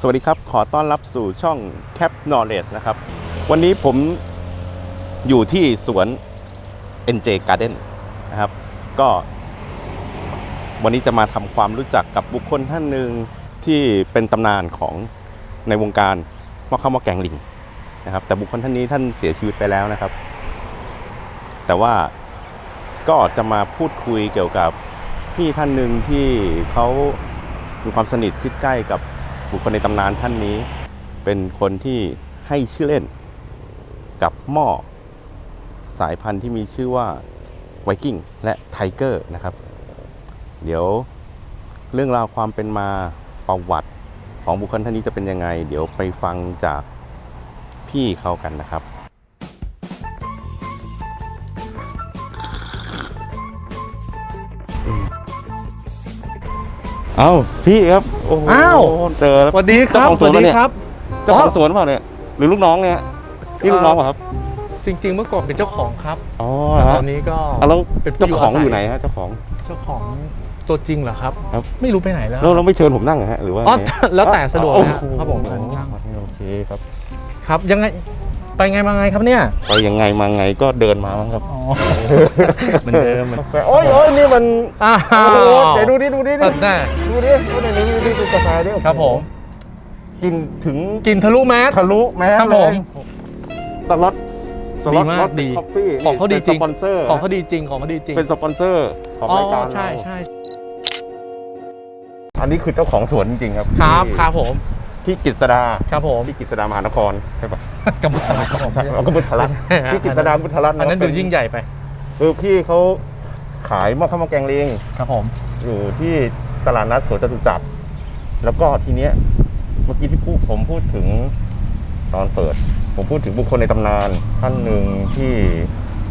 สวัสดีครับ ขอต้อนรับสู่ช่อง Cap Knowledge นะครับ วันนี้ผมอยู่ที่สวน NJ Garden นะครับ ก็วันนี้จะมาทำความรู้จักกับบุคคลท่านหนึ่งที่เป็นตำนานของในวงการหม้อข้าวหม้อแกงลิงนะครับ แต่บุคคลท่านนี้ท่านเสียชีวิตไปแล้วนะครับ แต่ว่าก็จะมาพูดคุยเกี่ยวกับพี่ท่านหนึ่งที่เขามีความสนิทชิดใกล้กับ บุคคลในตำนานท่านนี้ เป็นคนที่ให้ชื่อเล่นกับหม้อสายพันธุ์ที่มีชื่อว่าไวกิ้งและไทเกอร์นะครับ เดี๋ยวเรื่องราวความเป็นมาประวัติของบุคคลท่านนี้จะเป็นยังไง เดี๋ยวไปฟังจากพี่เขากันนะครับ เอ้าพี่ครับโอ้โหอ้าว เจอแล้วสวัสดีครับเจ้าของสสวนวัสปะดีเนี่ยครับ เจ้าของสวนเปล่าเนี่ยหรือลูกน้องเนี่ยนี่ลูกน้องเปล่าครับจริง ๆ เมื่อก่อนเป็นเจ้าของครับอ๋อแต่เหรอตฮะอนนี้ก็เอาแล้วเป็นผู้เจ้าของอยู่อาศัยอยู่ไหนฮะเจ้าของ เจ้าของตัวจริงเหรอครับ ครับ ไม่รู้ไปไหนแล้วแล้วเราไม่เชิญผมนั่งเหรอฮะหรือว่าอ๋อไงแล้วแต่สะดวกโอ้นะโหครับผมโอเคครับ ครับยังไง ไปไงมาไงครับเนี่ย ไปยังไงมาไงก็เดินมามั้งครับอ๋อเหมือนเดิมเหมือนโอ้ยโอ้ยนี่มันอ้าโอ้วโหเดี๋ยวดูดิดูดิดิตัดแน่ดูดิดูดิดูดิดูดิดูกาแฟดิครับผม กินถึงกินทะลุแมสทะลุแมสครับเลผยมสล็อตสล็อตดีมากรสดีคอฟฟี่ของเขาดีจริงสปอนเซอร์ของเขาดีจริงของเขาดีจริง เป็นสปอนเซอร์ของอ๋อรายการใช่เราใช่อันนี้คือเจ้าของสวนจริงๆครับ ครับที่ครับผม ที่กฤษดาครับผมที่กฤษดามหานครใช่ปะกำมุตะครับผมใช่เราก็พุทธรัตน์ที่กฤษดาพุทธรัตน์อันนั้นเป็ดูยิ่งใหญ่ไปคือพี่เขาขายหม้อข้าวหม้อแกงลิงครับผมอยู่ที่ตลาดนัดสวนจตุจักรแล้วก็ทีเนี้ยเมื่อกี้ที่พูดผมพูดถึงตอนเปิด ผมพูดถึงบุคคลในตำนานท่านหนึ่งที่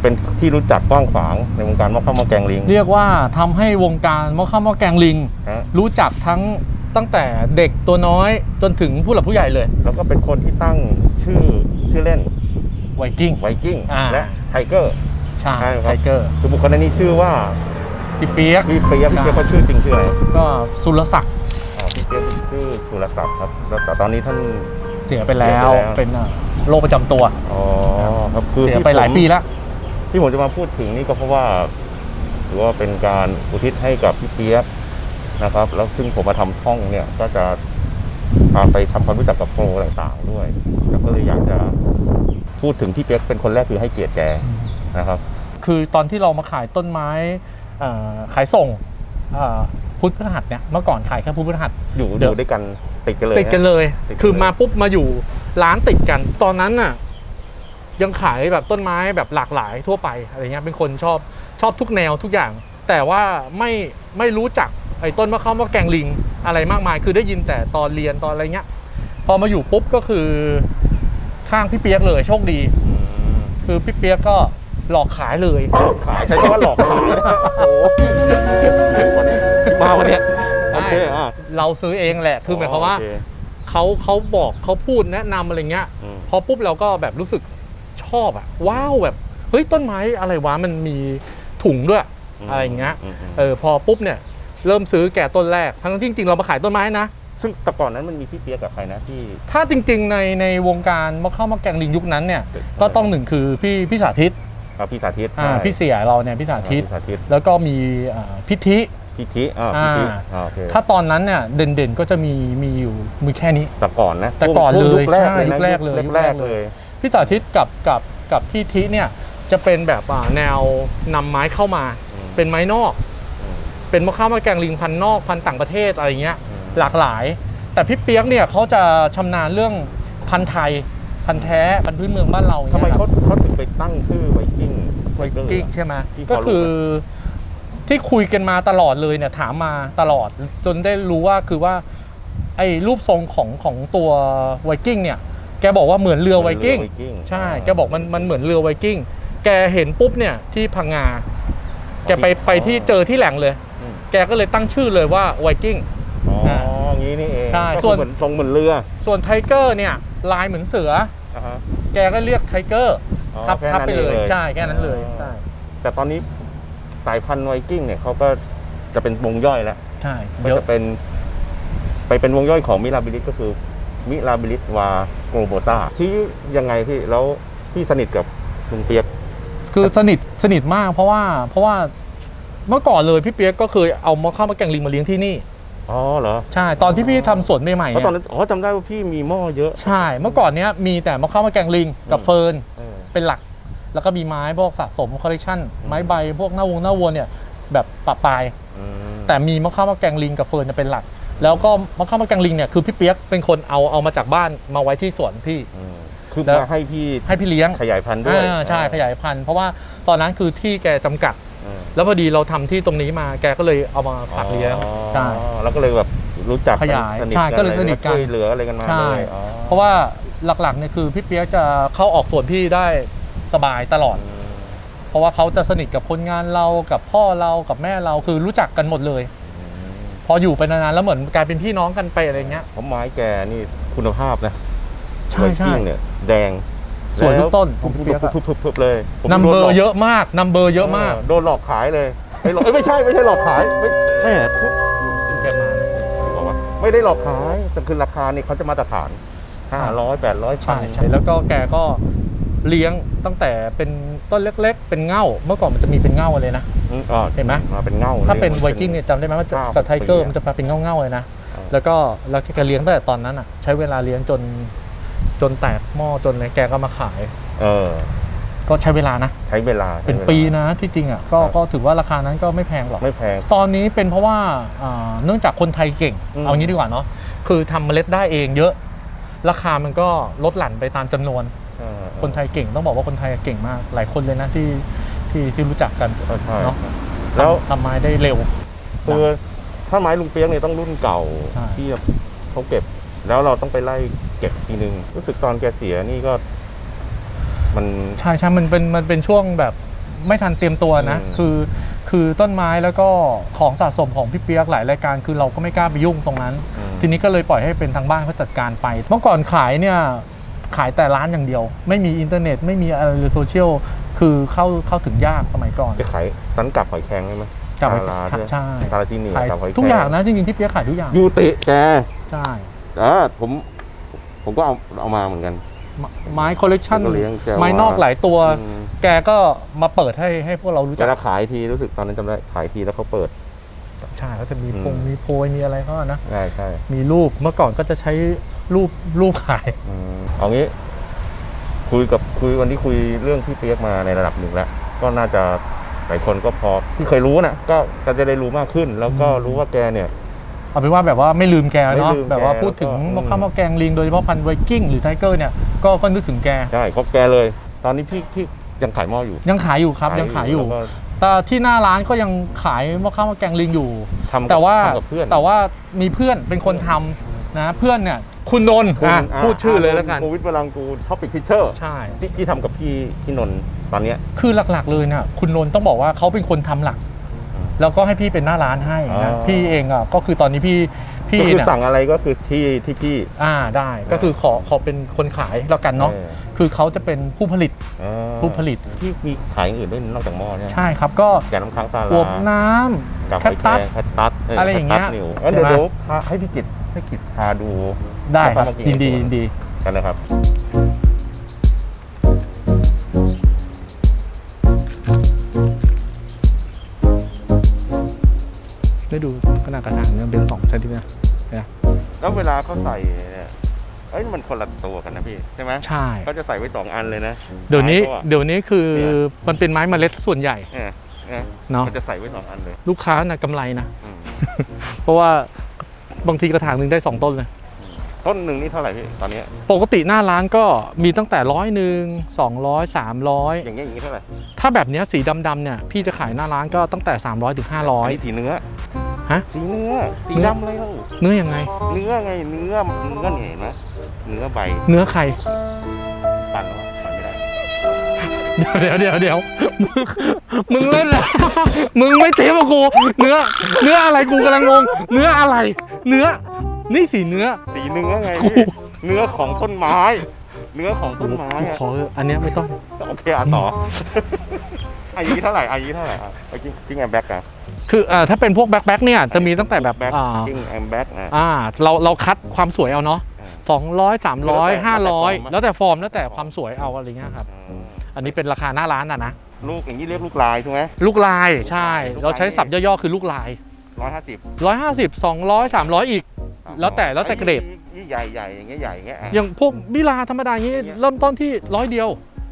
เป็นที่รู้จักกว้างขวางในวงการหม้อข้าวหม้อแกงลิง เรียกว่าทำให้วงการหม้อข้าวหม้อแกงลิงฮะรู้จักทั้ง ตั้งแต่เด็กตัวน้อยจนถึงผู้หลักผู้ใหญ่เลยแล้วก็เป็นคนที่ตั้งชื่อชื่อเล่นไวกิ้ง ไวกิ้งอ่า และไทเกอร์ ใช่ใช่ครับ ไทเกอร์คือบุคคลนั้นนี้ชื่อว่าพี่เปียก พี่เปียกพี่เปียกเขาชื่อจริงชื่ออะไรก็สุรศักดิ์อ๋อพี่เปียกชื่อสุรศักดิ์ครับแล้วแต่ตอนนี้ท่าน เสียไปแล้วเสียไปแล้ว เป็นอะโรคประจำตัว อ๋อครับคือเสียที่ไปหลายผมปีแล้ว ที่ผมจะมาพูดถึงนี่ก็เพราะว่าถือว่าเป็นการอุทิศให้กับพี่เปียก นะครับ แล้วซึ่งผมมาทำช่องเนี่ยก็จะพาไปทำความรู้จักกับโปรต่างๆด้วยแล้วก็เลยอยากจะพูดถึงพี่เปียกเป็นคนแรกคือให้เกียรติแกนะครับ คือตอนที่เรามาขายต้นไม้เอ่อขายส่งเอ่อพุทธพฤหัสเนี่ยเมื่อก่อนขายแค่พุทธพฤหัสอยู่เดี๋อยวยู่ด้วยกันติดกันเลยติดกันเลยติดกันเลย คือมาปุ๊บมาอยู่ร้านติดกัน ตอนนั้นน่ะยังขายแบบต้นไม้แบบหลากหลายทั่วไปอะไรเงี้ยเป็นคนชอบชอบทุกแนวทุกอย่าง แต่ว่าไม่ไม่รู้จัก ไอ้ต้นมะข้าวมะแกงลิงอะไรมากมาย คือได้ยินแต่ตอนเรียนตอนอะไรเงี้ย พอมาอยู่ปุ๊บก็คือข้างพี่เปียกเลยโชคดีอืมคือพี่เปียกก็หลอกขายเลย ขายใช้คำว่าหลอกขายนะโอ้โหวันนี้มาวันเนี้ยโอเคอะเราซื้อเองแหละ คือหมายความว่าโอเคเขาเขาบอกเขาพูดแนะนำอะไรเงี้ยอืมพอปุ๊บเราก็แบบรู้สึกชอบอะว้าวแบบเฮ้ยต้นไม้อะไรวะมันมีถุงด้วยอะไรอย่างเงี้ยมมเออพอปุ๊บเนี่ย เริ่มซื้อแก่ต้นแรก ทั้งที่จริงๆเรามาขายต้นไม้นะ ซึ่งแต่ก่อนนั้นมันมีพี่เปียกกับใครนะที่ ถ้าจริงๆในในวงการมะเข้าวมะแกงลิงยุคนั้นเนี่ย ก็ต้องหนึ่งคือพี่พี่สาธิตอ่าพี่สาธิตอ่าใช่พี่เสียเราเนี่ยพี่สาธิต พี่สาธิต แล้วก็มีอ่าพิธิพี่ทิอ่าพี่ทิอ่า อ่าโอเคถ้าตอนนั้นเนี่ยเด่นๆก็จะมีมีอยู่มีแค่นี้ แต่ก่อนนะแต่ก่อนช่วงเลยยุคแรกใช่เลยนะยุคแรกเลยยุคแรแรกกๆเลเลยยพี่สาธิตกับกับกับพี่ทิเนี่ยจะเป็นแบบอ่าแนวนำไม้เข้ามา อืม เป็นไม้นอกอืม เป็นมะข้าวมะแกงลิงพันธุ์นอกพันธุ์ต่างประเทศอะไรเงี้ยอืมหลากหลาย แต่พี่เปียกเนี่ยเขาจะชำนาญเรื่องพันธุ์ไทยพันธุ์แท้พันธุ์พื้นเมืองบ้านเราทำไมนี่ยคเขารับเขาถึงไปตั้งชื่อไวกิ้งไวกิ้งใช่ไหมที่พอรู้ก็คือที่คุยกันมาตลอดเลยเนี่ยถามมาตลอดจนได้รู้ว่าคือว่าไอ้รูปทรงของของตัวไวกิ้งเนี่ยแกบอกว่าเหมือนเรือไวกิ้งเรือไวกิ้งใช่อ่าแกบอกมันมันเหมือนเรือไวกิ้งแกเห็นปุ๊บเนี่ยที่พังงาแกไปไปที่เจอที่แหล่งเลยอืมแกก็เลยตั้งชื่อเลยว่าไวกิ้ง อ๋ออย่างนี้นี่เองใช่ก็คือส่วน เหมือนทรงเหมือนเรือส่วนไทเกอร์เนี่ยลายเหมือนเสือ อ่าฮะแกก็เรียกไทเกอร์อ๋อทับแค่ทับนั้นไปเลยองใช่แค่นั้นเลยอ๋อใช่แต่ตอนนี้สายพันธุ์ไวกิ้งเนี่ยเขาก็จะเป็นวงย่อยแล้วใช่ก็เดี๋ยวจะเป็น ไปเป็นวงย่อยของมิราบิลิสก็คือมิลาบิลิสวาโกลโบซาที่ยังไงพี่แล้วพี่สนิทกับลุงเปียก คือสนิทสนิทมากเพราะว่าเพราะว่า เมื่อก่อนเลยพี่เปียกก็เคยเอามาข้าวมาแกงลิงมาเลี้ยงที่นี่อ๋อเหรอใช่ตอนที่พี่ทำสวนใหม่ๆเพราะตอนเนี่ยนั้นอ๋อจำได้ว่าพี่มีหม้อเยอะใช่เมื่อก่อนเนี้ยมีแต่มะข้าวมาแกงลิงกับอืมเฟิร์น เออ เป็นหลัก แล้วก็มีไม้พวกสะสมคอลเลกชันไม้ใบพวกหน้าวงหน้าวัวเนี่ยแบบปะปลาย อืมแต่มีมะข้าวมาแกงลิงกับเฟิร์นเนี่ยเป็นหลัก แล้วก็มะข้าวมาแกงลิงเนี่ยคือพี่เปียกเป็นคนเอาเอามาจากบ้านมาไว้ที่สวนพี่ อืมคือแล้ว มาให้พี่ให้พี่เลี้ยง ขยายพันธุ์ด้วยอ่าใช่ขยายพันธุ์เพราะว่าตอนนั้นคือที่แกจำกัดอืม แล้วพอดีเราททำที่ตรงนี้มาแกก็เลยเอามาฝากเลี้ยงอ๋อใช่แล้วก็เลยแบบรู้จักขยายสนิทใช่กันก็เลยสนิทกัน ช่วยเหลืออะไรกันมาใช่ เลยอ๋อเพราะว่าหลักๆเนี่ยคือพี่เปียกจะเข้าออกสวนพี่ได้สบายตลอดอืมเพราะว่าเขาจะสนิทกับคนงานเรากับพ่อเรากับแม่เราคือรู้จักกันหมดเลย พออยู่ไปนานๆแล้วเหมือนกลายเป็นพี่น้องกันไปอะไรเงี้ย เพราะไม้แกนี่คุณภาพนะใช่ใช่ ไวกิ้งเนี่ยแดง สวยทุกต้นปุ๊บพี่ปุ๊เปี๊ยบกอะปุ๊บปุ๊บปุ๊บเลยผมนัมโดเบอหลร์กเยอะมากนัมเบอร์เยอะมากโดนหลอกขายเลยไม่หลอกเอ้ยไม่ใช่ไม่ใช่หลอกขายไม่แม่พูดแกมาบอกว่าไม่ได้หลอกขายแต่คือราคานี่เขาจะมาตรฐานห้าร้อยแปดร้อยพัใช่น ใช่แล้วก็แกก็เลี้ยงตั้งแต่เป็นต้นเล็กๆ เป็นเง่า เมื่อก่อนมันจะมีเป็นเง่าเลยนะ อืมอ๋อเห็นไหมมาเป็นเงาถ้าเป็นลย ไวกิ้งเนี่ยจำได้ไหมว่าจะเก้ากับไทเกอร์ปีอะมันจะมาเป็นเง่าๆเลยนะอ่าแล้วก็แล้วแกเลี้ยงตั้งแต่ตอนนั้นอะ ใช้เวลาเลี้ยงจน จนแตกหม้อจนอะไรแกก็มาขาย เออ ก็ใช้เวลานะ ใช้เวลาเป็นใช้วลาปีนะที่จริงอะก็ครับ ก็ถือว่าราคานั้นก็ไม่แพงหรอก ไม่แพง ตอนนี้เป็นเพราะว่าอ่าเนื่องจากคนไทยเก่ง อืม เอางี้ดีกว่าเนาะคือทำเมล็ดได้เองเยอะ ราคามันก็ลดหลั่นไปตามจำนวน เออคนไทยเก่งต้องบอกว่าคนไทยเก่งมาก หลายคนเลยนะที่ที่ที่รู้จักกัน เออใช่เนอะ แล้วทำไม้ได้เร็ว คือถ้าไม้ลุงเปียกเนี่ยต้องรุ่นเก่าใช่ ที่เขาเก็บ แล้วเราต้องไปไล่เก็บทีนึง รู้สึกตอนแกเสียนี่ก็ มันใช่ใช่มันเป็นมันเป็นช่วงแบบไม่ทันเตรียมตัวนะอืมคือคือต้นไม้แล้วก็ของสะสมของพี่เปียกหลายรายการคือเราก็ไม่กล้าไปยุ่งตรงนั้นอืมทีนี้ก็เลยปล่อยให้เป็นทางบ้านเขาจัดการไป เมื่อก่อนขายเนี่ยขายแต่ร้านอย่างเดียว ไม่มีอินเทอร์เน็ตไม่มีอะไรเลยโซเชียลคือเข้าเข้าถึงยากสมัยก่อนจะขายสันกลับหอยแครงได้ไหมกลับไปตาลาครับด้วยใช่ตาลาที่นี่ขายกับหอยแครงทุกอย่างนะจริงๆพี่เปียกขายทุกอย่างยูติแกใช่ อ่าผมผมก็เอาเอามาเหมือนกัน ไม้คอลเลกชันก็เลี้ยงแกไม้นอกหลายตัว อืมแกก็มาเปิดให้ให้พวกเรารู้เวจักลาขายทีรู้สึกตอนนั้นจำได้ขายทีแล้วเขาเปิด ใช่เขาจะมีอืมพงมีโพยมีอะไรก็นะ ใช่ใช่มีรูปเมื่อก่อนก็จะใช้รูปรูปขาย อืมเอางี้ คุยกับคุยวันที่คุยเรื่องพี่เปียกมาในระดับหนึ่งแล้ว ก็น่าจะหลายคนก็พอที่เคยรู้นะก็ก็จะได้รู้มากขึ้น แล้วก็รู้ว่าแกเนี่ย เอาเป็นว่าแบบว่าไม่ลืมแกเนาะไม่ลืมแกแบบว่าพูดถึงแล้วก็มะข้าวมะแกงลิงโดยเฉพาะพันธุ์ไวกิ้งหรือไทเกอร์เนี่ยก็ก็นึกถึงแก ใช่ครบแกเลย ตอนนี้พี่พี่ยังขายหม้ออยู่ยังขายอยู่ครับยังขายอยู่ แล้วก็แต่ที่หน้าร้านก็ยังขายมะข้าวมะแกงลิงอยู่ ทำกับแต่ว่าทำกับเพื่อน แต่ว่ามีเพื่อนเป็นคนทำนะเพื่อนเนี่ยคุณนนท์คุณอะาพูดชื่อเลยแล้วกันโควิดพลังกูท็อปิกพิเชอร์ใช่ ที่ที่ทำกับพี่พี่นนท์ตอนเนี้ย คือหลักๆเลยเนี่ยคุณนนท์ต้องบอกว่าเขาเป็นคนทำหลักอืม แล้วก็ให้พี่เป็นหน้าร้านให้อ๋นะอพี่เองอะก็คือตอนนี้พี่พี่ก็คือเนี่ยสั่งอะไรก็คือที่ที่พี่ อ่าได้ก็คือขอขอเป็นคนขายแล้วกันเนาะออ คือเขาจะเป็นผู้ผลิต อ่าผู้ผลิต ที่มีขายอย่างอื่นด้วยนอกจากหม้อเนี่ยใช่ครับก็แกะน้ำค้างซาอวลาบน้ำ กับแคหอคยแคตัรสงแคคตัสเอะไรอย่างเงี้ยแคคตัสนิวเอ้ยใช่เดี๋ยวไหม เดี๋ยวพาให้พี่กิตให้กิตพาดูได้ครับมะพาวยินดีเกลือยินดี กันนะครับ ได้ดูขนาดกระถางเนี่ยเป็นสองเซนติเมตรแล้วเวลาเขาใส่เนี่ยเอ้ยมันคนละตัวกันนะพี่ใช่ไหมใช่เขาจะใส่ไว้สองอันเลยนะเดี๋ยวนี้ไม้ขาอะเดี๋ยวนี้คือเนี่ยมันเป็นไม้เมล็ดส่วนใหญ่เนี่ยเนี่ยเนาะมันจะใส่ไว้สองอันเลย ลูกค้าน่ะกำไรนะอืมเพราะว่าบางทีกระถางหนึ่งได้สองต้นเลยต้นหนึ่งนี่เท่าไหร่พี่ตอนเนี้ยปกติหน้าร้านก็มีตั้งแต่ร้อยหนึ่งสองร้อยสามร้อยอย่างเงี้ยอย่างงี้เท่าไหร่ถ้าแบบเนี้ยสีดำๆเนี่ยพี่จะขายหน้าร้านก็ตั้งแต่ 300ถึงอัน500นี้สีเนื้อ ฮะ สีเนื้อ สีเนื้อดำอะไรเล่าเนื้อยังไง เนื้อไง เนื้อ เนื้อเนี่ยเห็นไหมเนื้อใบ เนื้อใครปั่นเหรอปั่นไม่ได้ เดี๋ยวเดี๋ยวเดี๋ยวมึงมึงเล่นแล้วมึงไม่เทปกับกู เนื้อ เนื้ออะไรกูกำลังงง เนื้ออะไร เนื้อ นี่สีเนื้อ สีเนื้อไงพี่เนื้อของต้นไม้ เนื้อของต้นไม้กูอะขอเถอะอันเนี้ยไม่ต้อง โอเคอะต่อ อายุเท่าไหร่อายุเท่าไหร่อะไอ้กิ้งกิ้งแอมแบ็กอะคืออ่าถ้าเป็นพวกแบ็คแบ็คเนี่ยจะมีตั้งแต่แบบแบ็กอ่ากิ้งแอมแบ็กนะอ่าเราเราคัดความสวยเอาเนาะ200 300 500แล้แล้ววแต่แต่ฟฟออร์ร์มมแล้วแต่ความสวยเอาอะไรเงี้ยครับอืมอันนี้เป็นราคาหน้าร้านอะนะลูกอย่างนี้เรียกลูกลายถูกไหมลูกลายใช่ลูกลายเราใช้ศัพท์ย่อๆคือลูกลายร้อยห้าสิบ150 200 300อีก แล้วแต่แล้วแต่เกรดนี่ใหญ่ใหญ่อย่างเงี้ยใหญ่อย่างเงี้ยะอย่างพวกบิลาธรรมดาอย่างนี้เริ่มต้นที่ร้อยเดียว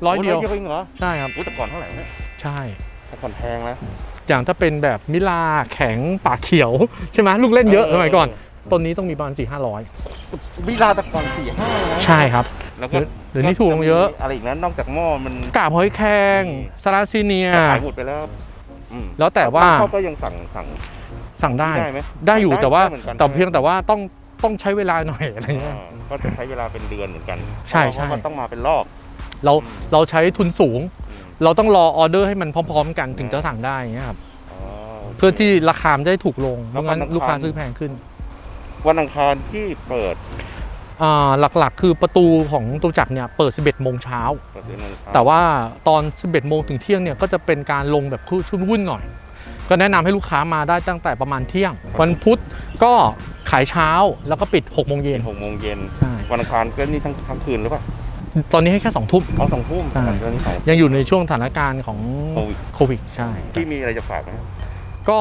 ร้อยเดียวโเดียวเองเหรอใช่ครับอุ๊ยแต่ก่อนเท่าไหร่เนี่ย ใช่แต่ก่อนแพงนะอย่างถ้าเป็นแบบมิลาแข็งปากเขียว ใช่ไหมลูกเล่นเยอะสมัยก่อนต้นนี้ต้องมีประมาณ4 5 0วิลาแต่ก่อนสี่ห้านะ0ใช่ครับแล้วก็เดี๋ยวนี้ถูกลงเยอะอะไรอีกนั้นนอกจากหม้อมันกาบหอยแครงซาลาซีเนียขายหมดไปแล้วอืมแล้วแต่ว่าเขาก็ยังสั่งสั่งสั่งได้ได้ไหมได้อยู่แต่ว่าได้เหมือนกันแต่เพียงแต่ว่าต้องต้องใช้เวลาหน่อยอะไรเงี้ยอ่าก็จะใช้เวลาเป็นเดือนเหมือนกัน ใช่ใช่เพราะมันต้องมาเป็นลอกเราเราใช้ทุนสูงอืม เราต้องรอออเดอร์ให้มันพร้อม ๆ กันถึงจะสั่งได้อย่างเงี้ยครับอ๋อเพื่อที่ราคามันได้ถูกลงแล้เพวราะงั้นวันอังคาร ลูกค้าซื้อแพงขึ้นวันอังคารที่เปิดอ่าหลักๆ คือประตูของตัวจักรเนี่ยเปิด 11 โมงเช้า เปิดเดือนอังคารแต่ว่าตอน 11 โมงถึงเที่ยงเนี่ยก็จะเป็นการลงแบบชุนวุ่นหน่อย ก็แนะนำให้ลูกค้ามาได้ตั้งแต่ประมาณเที่ยง วันพุธก็ขายเช้าแล้วก็ปิด 6 โมงเย็นหกโมงเย็นใช่วันอังคารก็นี่ทั้งทั้งคืนหรือเปล่า ตอนนี้ให้แค่2ทุ่ม เอาสองทุ่มใช่วันเดือนสองยังอยู่ในช่วงสถานการณ์ของโควิดโควิดใช่ที่มีอะไรจะฝากไหมก็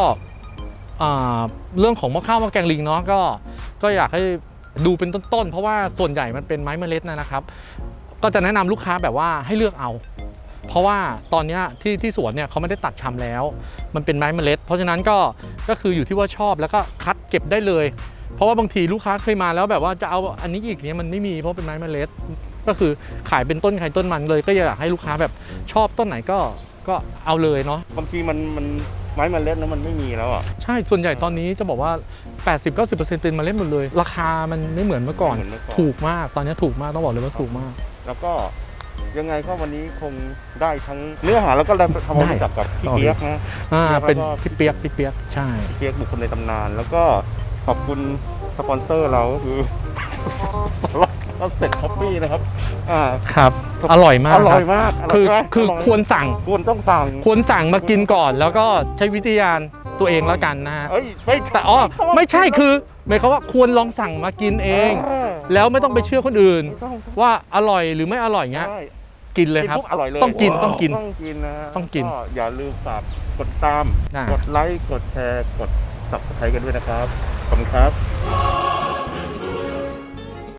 อ่าเรื่องของมะข้าวมะแกงลิงเนาะก็ก็อยากให้ดูเป็นต้นๆ เพราะว่าส่วนใหญ่มันเป็นไม้เมล็ดนะครับ ก็จะแนะนำลูกค้าแบบว่าให้เลือกเอา เพราะว่าตอนเนี้ยที่ที่สวนเนี่ยเขาไม่ได้ตัดชำแล้ว มันเป็นไม้เมล็ด เพราะฉะนั้นก็ก็คืออยู่ที่ว่าชอบแล้วก็คัดเก็บได้เลย เพราะว่าบางทีลูกค้าเคยมาแล้วแบบว่าจะเอาอันนี้อีกเนี่ยมันไม่มีเพราะเป็นไม้เมล็ด ก็คือขายเป็นต้นใครต้นมันเลย ก็อยากให้ลูกค้าแบบชอบต้นไหนก็ก็เอาเลยเนาะบางทีมันมันไม้มันเล็ดแล้วมันไม่มีแล้วอะใช่ส่วนใหญ่ตอนนี้จะบอกว่า 80-90%เป็นเมาเล่นหมดเลย ราคามันไม่เหมือนเมื่อก่อนไม่เหมือนเมื่อก่อน ถูกมากตอนนี้ถูกมากต้องบอกเลยว่าถูกมาก แล้วก็ยังไงก็วันนี้คงได้ทั้งเนื้อหาแล้วก็ได้ทำความรู้จักกับพี่เปียกนะอ่าแล้วก็เป็นพี่เปียกพี่เปียกใช่พี่เปียกบุคคลในตำนาน แล้วก็ขอบคุณสปอนเซอร์เราก็คือ ก็เสร็จคอฟฟี่นะครับอ่า ครับ อร่อยมากอร่อยคบมากร่ยคือไหมคือร่ยควรสั่ง ควรต้องสั่งควรสั่งมากินก่อน แล้วก็ใช้วิทยานตัวเองแล้วกันนะฮะ เอ้ยไม่ใช่แต่อ๋อไม่ใช่คือหมายความว่าควรลองสั่งมากินเองแล้วไม่ต้องไปเชื่อคนอื่นต้องว่าอร่อยหรือไม่อร่อยเงี้ยใช่กินเลยกินครับ ปุ๊บอร่อยเลยต้องกินต้องกินต้องกินนะฮะต้องกินอย่าลืมฝากกดตาม อ่ากดไลค์ กดแชร์ กด subscribe กันด้วยนะครับ ขอบคุณครับ